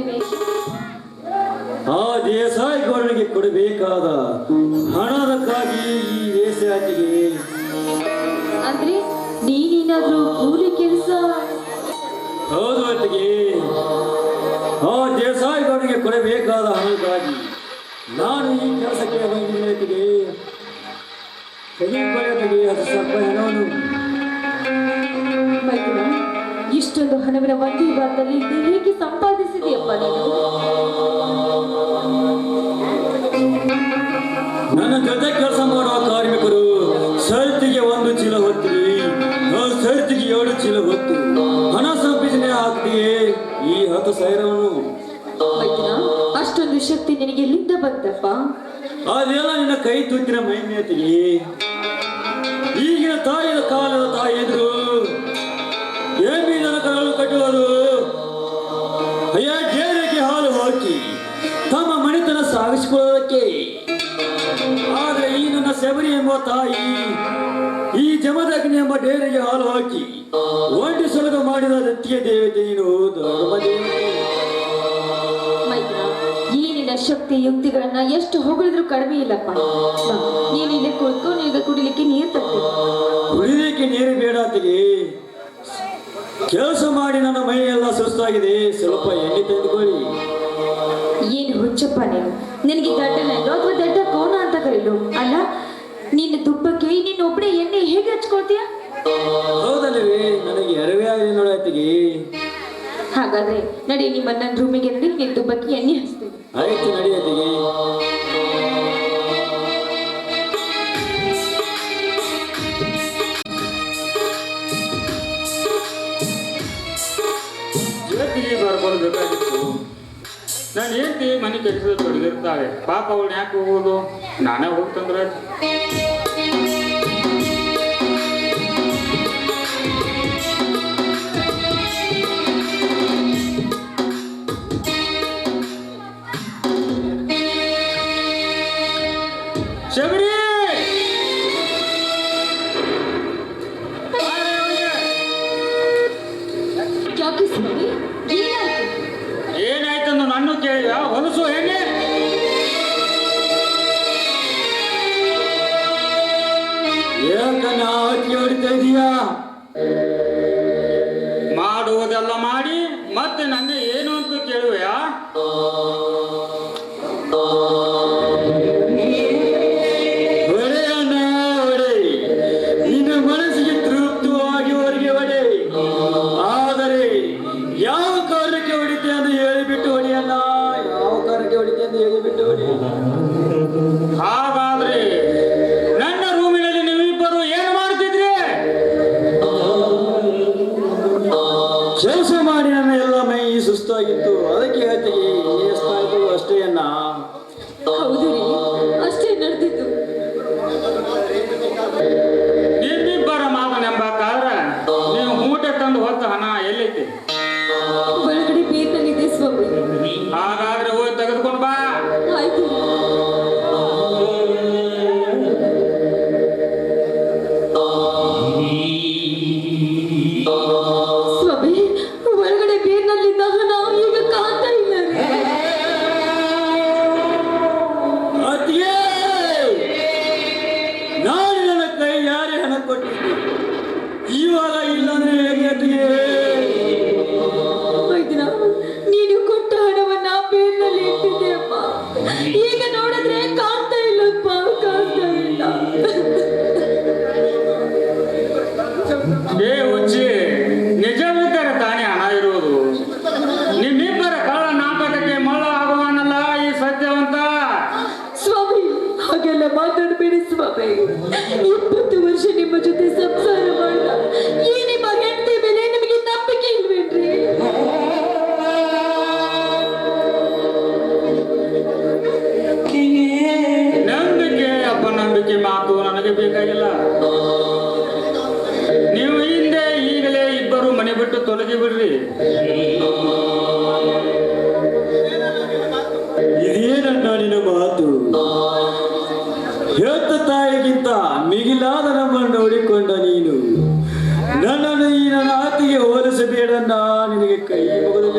ವೇಷ. ಆ ದೇಸಾಯಿ ಗೌಡನಿಗೆ ಕೊಡಬೇಕಾದ ಹಣದಕ್ಕಾಗಿ ಈ ವೇಷಾಟಿಗೆ ಅಂದ್ರೆ ನೀನೇನಾದ್ರೂ ಕೂಲಿ ಕೆಲಸ? ಹೌದು ಅತ್ತಿಗೆ. ಆ ದೇಸಾಯಿ ಗೌಡನಿಗೆ ಕೊಡಬೇಕಾದ ಹಣಕ್ಕಾಗಿ ನಾನು ಈ ಕೆಲಸಕ್ಕೆ ಬಂದಿದ್ದೇನೆ ಅತ್ತಿಗೆ ತೆಗೆದುಕೊಳ್ಳತೆಗೆ ಅದು ಸ್ವಲ್ಪ ಮೈದುನ ಇಷ್ಟೊಂದು ಹಣವಿನ ಒಂದೇ ವಾರದಲ್ಲಿ ಹೇಗೆ ಸಂಪಾದಿಸಿದೆಯಪ್ಪ ನೀನು? ನನ್ನ ಜೊತೆ ಕೆಲಸ ಮಾಡುವ ಕಾರ್ಮಿಕರು ಸರ್ತಿಗೆ ಒಂದು ಚೀಲ ಹೊತ್ತಿರಿ ಸರ್ತಿಗೆ ಎರಡು ಚೀಲ ಹೊತ್ತು. ಹಣ ಸಂಪಾದನೆ ಆಗ್ತೀಯೇ? ಈ ಹತ್ತು ಸಾವಿರವನ್ನು ನಿನಗೆ ಎಲ್ಲಿಂದ ಬಂತಪ್ಪ ಅದೆಲ್ಲ ನಿನ್ನ ಕೈ ತುತ್ತಿನ ಮೈನ್ಯತೆಗೆ ಈಗಿನ ತಾಯಿಯ ಕಾಲದ ತಾಯಿ ಎದುರು ನನ್ನ ಕರಳು ಕಟ್ಟುವರು. ಅಯ್ಯ ಜೇರಿಗೆ ಹಾಲು ಹಾಕಿ ತಮ್ಮ ಮಣಿತನ ಸಾಗಿಸಿಕೊಳ್ಳೋದಕ್ಕೆ. ಆದರೆ ಈ ನನ್ನ ಶಬರಿ ಎಂಬ ತಾಯಿ ಈ ಜಮದಗ್ನಿ ಎಂಬ ಡೇರಿಗೆ ಹಾಲು ಹಾಕಿ ಒಂಟಿ ಸೊಲಗ ಮಾಡಿದ ದತ್ತಿಯ ದೇವತೆ ನೀನು. ಶಕ್ತಿ ಯುಕ್ತಿಗಳನ್ನ ಎಷ್ಟು ಹೊಗಳಿದ್ರು ಕಡಿಮೆ ಇಲ್ಲಪ್ಪ. ನೀನು ಇಲ್ಲಿ ಕುಳಿತು ನಿನಗೆ ಕುಡಿಲಿಕ್ಕೆ ನೀರು ತರ್ತೀನಿ ಕುಡಿಲಿಕ್ಕೆ ನೀರು ಬೇಡ ಕೆಲಸ ಮಾಡಿ ನನ್ನ ಮೈ ಎಲ್ಲ ಸುಸ್ತಾಗಿದೆ. ಸ್ವಲ್ಪ ಎಣ್ಣೆ ತೆಗೆದುಕೊಳ್ಳಿ ಏನು ಹುಚ್ಚಪ್ಪ ನೀನು? ನಿನಗೆ ಗಡ್ಡನಲ್ಲೋ ಅಥವಾ ದಡ್ಡ ಕೋಣ ಅಂತ ಕರೀಲು? ಅಲ್ಲ ನಿನ್ನ ತುಪ್ಪಕ್ಕೆ ನಿನ್ನ ಒಬ್ಬನೇ ಎಣ್ಣೆ ಹೇಗೆ ಹಚ್ಕೊಳ್ತೀಯ? ಹೌದಲ್ಲವೇ ನನಗೆ ಎರವೇ ಆಗಿದೆ ನೋಡ ಅತ್ತಿಗೆ. ಹಾಗಾದ್ರೆ ನಡಿ ನಿಮ್ಮ ನನ್ನ ರೂಮಿಗೆ ನಡಿ ನಿನ್ನ ತುಪ್ಪಕ್ಕೆ ಎಣ್ಣೆ ಹಚ್ತೀನಿ. ಆಯ್ತು ನಡಿ ಅತ್ತಿಗೆ. ಇವತ್ತಿಗೆ ಬರ್ಬೋದು ಬೇಕಾಗಿತ್ತು ನಾನು ಹೆಂಡತಿ ಮನೆ ಕೆಲಸದಲ್ಲಿ ತೊಡಗಿರ್ತಾಳೆ ಪಾಪ ಅವಳು ಯಾಕೆ ಹೋಗೋದು? ನಾನೇ ಹೋಗ್ತಂದ್ರೆ ಶಬರಿ ಹಾಗಾದ್ರೆ ನನ್ನ ರೂಮಿನಲ್ಲಿ ನೀವಿಬ್ಬರು ಏನು ಮಾಡ್ತಿದ್ರಿ ಕೆಲಸ ಮಾಡಿ ನನ್ನ ಎಲ್ಲ ಮೈ ಸುಸ್ತಾಗಿತ್ತು. ಅದಕ್ಕೆ ಹೇಳ್ತೀವಿ ಅಷ್ಟೇ ಅಣ್ಣ ಅಷ್ಟೇ ನಡೆದಿತ್ತು ನಿಮ್ಮಿಬ್ಬರ ಮಾತನೆಂಬ ಕಾದ್ರ ನೀವು ಮೂಟೆ ತಂದು ಹೊತ್ತ ಹಣ ಎಲ್ಲೈತಿ? Yeah, ये कहिए मगर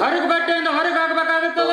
ಹರಿದು ಬಟ್ಟೆಯಿಂದ ಹೊರಗೆ ಹಾಕಬೇಕಾಗುತ್ತದ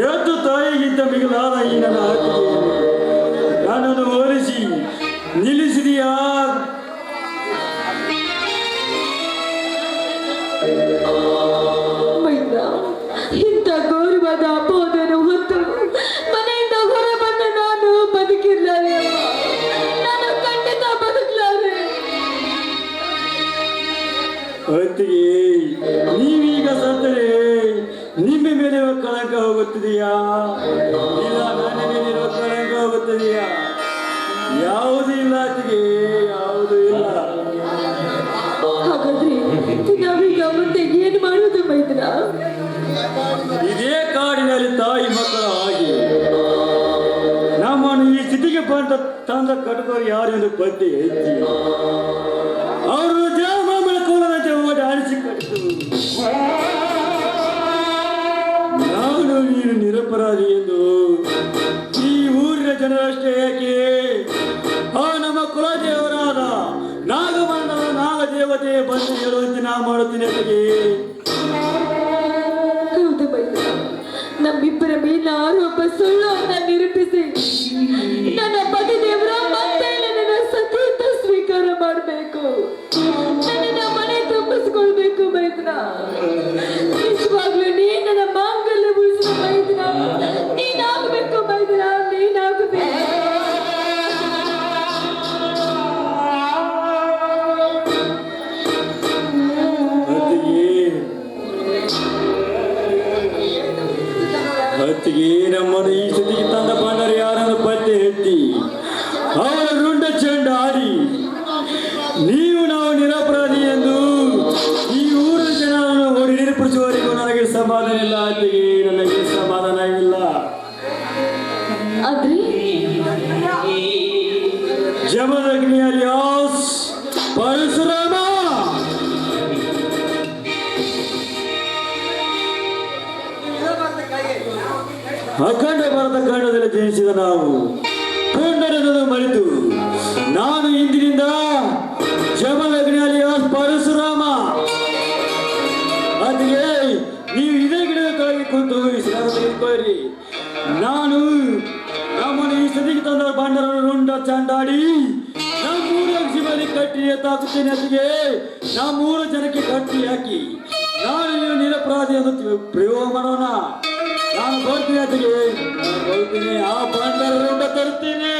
ಎದ್ದು ತಾಯಿಗಿಂತ ಮಿಗಿಲಾದ ಈ ನನ್ನ ಹಕ್ಕಿಗೆ ನನ್ನನ್ನು ಹೋಲಿಸಿ ನಿಲ್ಲಿಸಿದೆಯಾ? ಇಂಥ ಗೌರವದ ಅಪೋದನ್ನು ಹೊತ್ತು ಮನೆಯಿಂದ ಹೊರ ಬಂದ ನಾನು ಬದುಕಿರ್ಲಾರೆ ನಾನು ಖಂಡಿತ ಬದುಕಲಾರೆ. ಹೊತ್ತಿಗೆ ನೀವೀಗ ಸತ್ತರೆ. ನಿಮ್ಮ ಮೇಲೆ ಕಳಂಕ ಹೋಗುತ್ತಿದೆಯಾ? ಇಲ್ಲ ನನ್ನ ಮೇಲೆ ಕಳಂಕ ಹೋಗುತ್ತದೆಯಾ? ಯಾವುದೂ ಇಲ್ಲ ಅತ್ತಿಗೆ ಯಾವುದೂ ಇಲ್ಲ. ನಾವೀಗ ಮುಂದೆ ಏನು ಮಾಡೋದು ಇದೇ ಕಾಡಿನಲ್ಲಿ ತಾಯಿ ಮಕ್ಕಳ ಹಾಗೆ. ನಮ್ಮನ್ನು ಈ ಸ್ಥಿತಿಗೆ ಬಂದ ತಂದ ಕಟ್ಕೋರು ಯಾರು ಎಂದು ಪತ್ತೆ ಹೆಚ್ಚಿ ಅವರು ನಿರಪರಾಧಿ ಎಂದು ಈ ಊರಿನ ಜನರಷ್ಟೇ ಏಕೆ? ಆ ನಮ್ಮ ಕುಲದೇವರಾದ ನಾಗಮಂಡಲ ನಾಗದೇವತೆ ಬಂದು ಹೇಳುವಂತೆ ನಾ ಮಾಡುತ್ತೇನೆ ನಮ್ಮಿಬ್ಬರ ಮೇಲಿನ ಆರೋಪ ಸುಳ್ಳು ಅಂತ ನಿರೂಪಿ ಒಪ್ಪಿಸಿ ನನ್ನ ಪತಿ ದೇವರ ಸತೀತ ಸ್ವೀಕಾರ ಮಾಡಬೇಕು. ನನ್ನ ಮನೆ ತುಂಬಿಸ್ಕೊಳ್ಬೇಕು ಮೈದನ ಅಖಂಡ ಭಾರತ ಖಂಡದಲ್ಲಿ ಜನಿಸಿದ ನಾವು ಪುಂಡರನ್ನು ಮರೆತು ನಾನು ಇಂದಿನಿಂದ ಜಮಲಗ್ನಾಲಿಯ ಪರಶುರಾಮ. ಅದಕ್ಕೆ ನೀವು ಇದೇ ಗಿಡದ ಕೆಳಗೆ ಕುಂತು ಬರ್ರಿ ನಾನು ನಮ್ಮನ್ನು ಈ ಸದಿಗೆ ತಂದ ಬಂಡರನ್ನು ರುಂಡ ಚಂಡಾಡಿ ನಮ್ಮೂರ ಕಟ್ಟಿ ಎತ್ತಾಕುತ್ತೇನೆ ಅದಕ್ಕೆ ನಮ್ಮೂರ ಜನಕ್ಕೆ ಕಟ್ಟಿ ಹಾಕಿ ನಾನು ನೀವು ನಿರಪರಾಧಿ ಎಂದು ತಿ- ಪ್ರಯೋಗ ಮಾಡೋಣ. ನಾನು ಬರ್ತೀನಿ ಅದಕ್ಕೆ ಬರ್ತೀನಿ. ಆ ಪಾಂಡರ ರುಂಡ ತರುತ್ತೇನೆ